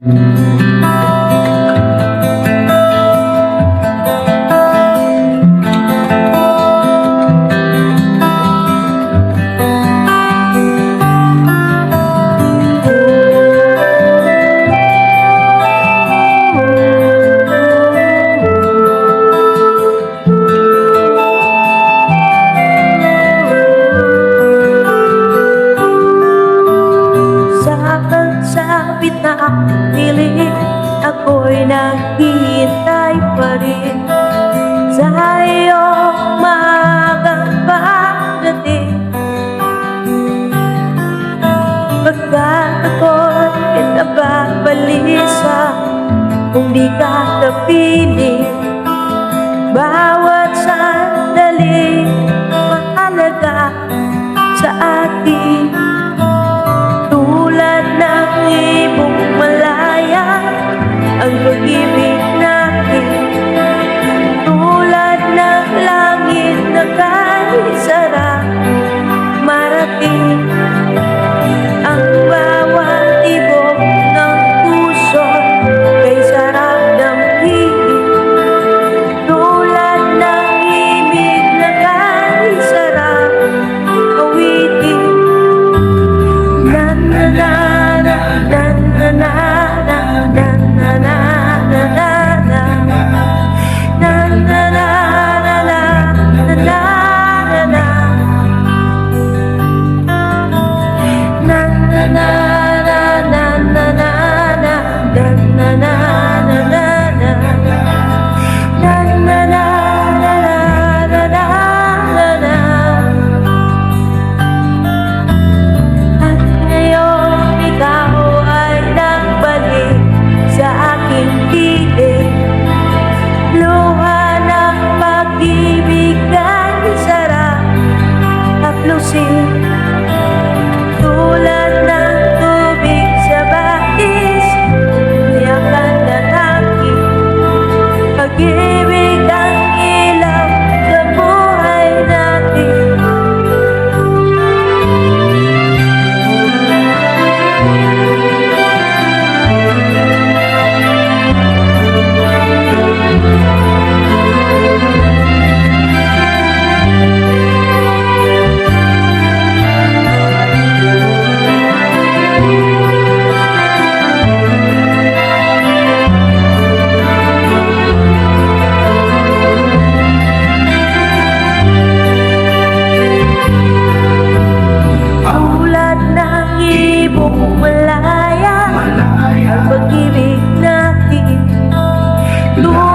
Sa ako'y naghihintay pa rin. Sa iyong magpaparating Pagkat ako'y nababalisa kung di ka napiling bawat sandali mahalaga sa akin and lang Lord.